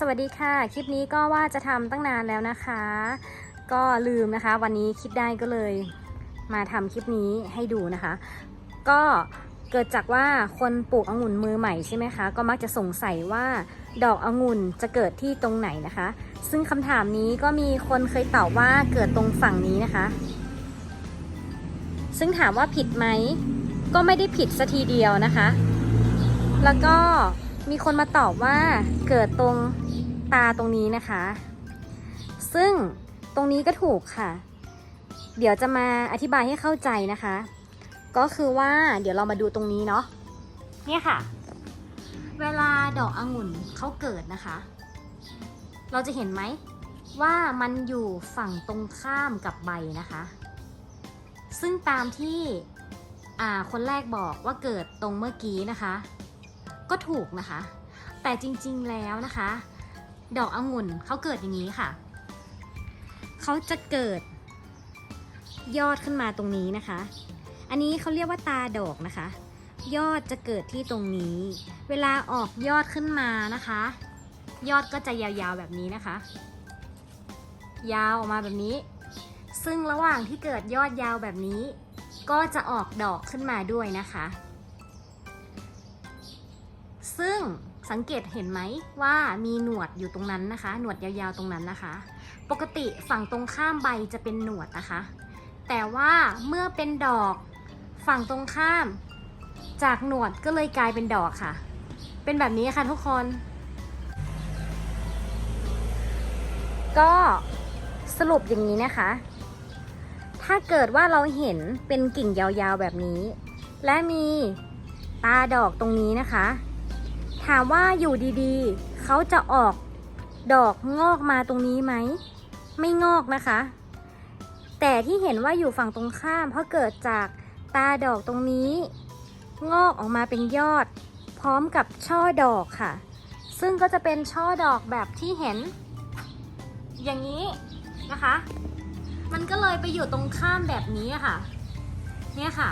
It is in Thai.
สวัสดีค่ะ คลิปนี้ก็ว่าจะทำตั้งนานแล้วนะคะ ก็ลืมนะคะ วันนี้คิดได้ก็เลยมาทำคลิปนี้ให้ดูนะคะ ก็เกิดจากว่าคนปลูกองุ่นมือใหม่ใช่ไหมคะ ก็มักจะสงสัยว่าดอกองุ่นจะเกิดที่ตรงไหนนะคะ ซึ่งคำถามนี้ก็มีคนเคยตอบว่าเกิดตรงฝั่งนี้นะคะ ซึ่งถามว่าผิดไหม ก็ไม่ได้ผิดสัทีเดียวนะคะ แล้วก็มีคนมาตอบว่าเกิดตรง ตาตรงนี้นะคะ ซึ่งตรงนี้ก็ถูกค่ะ เดี๋ยวจะมาอธิบายให้เข้าใจนะคะ ก็คือว่าเดี๋ยวเรามาดูตรงนี้เนาะเนี่ยค่ะ เวลาดอกองุ่นเขาเกิดนะคะ เราจะเห็นไหมว่ามันอยู่ฝั่งตรงข้ามกับใบนะคะ ซึ่งตามที่คนแรกบอกว่าเกิดตรงเมื่อกี้นะคะ ก็ถูกนะคะ แต่จริงๆแล้วนะคะ ดอกองุ่นเขาเกิดอย่างนี้ค่ะ เขาจะเกิด ยอดขึ้นมาตรงนี้นะคะ อันนี้เขาเรียกว่าตาดอกนะคะ ยอดจะเกิดที่ตรงนี้ เวลาออกยอดขึ้นมานะคะ ยอดก็จะยาวๆแบบนี้นะคะ ยาวออกมาแบบนี้ ซึ่งระหว่างที่เกิดยอดยาวแบบนี้ ก็จะออกดอกขึ้นมาด้วยนะคะ ซึ่ง สังเกตเห็นไหมว่ามีหนวดอยู่ตรงนั้นนะคะ หนวดยาวๆตรงนั้นนะคะ ปกติฝั่งตรงข้ามใบจะเป็นหนวดนะคะ แต่ว่าเมื่อเป็นดอกฝั่งตรงข้าม จากหนวดก็เลยกลายเป็นดอกค่ะ เป็นแบบนี้ค่ะทุกคน ก็สรุปอย่างนี้นะคะ ถ้าเกิดว่าเราเห็นเป็นกิ่งยาวๆแบบนี้ และมีตาดอกตรงนี้นะคะ ถามว่าอยู่ดีๆ เขาจะออกดอกงอกมาตรงนี้ไหม ไม่งอกนะคะ แต่ที่เห็นว่าอยู่ฝั่งตรงข้าม เพราะเกิดจากตาดอกตรงนี้ งอกออกมาเป็นยอด พร้อมกับช่อดอกค่ะ ซึ่งก็จะเป็นช่อดอกแบบที่เห็น อย่างนี้นะคะ มันก็เลยไปอยู่ตรงข้ามแบบนี้ค่ะ เนี่ยค่ะ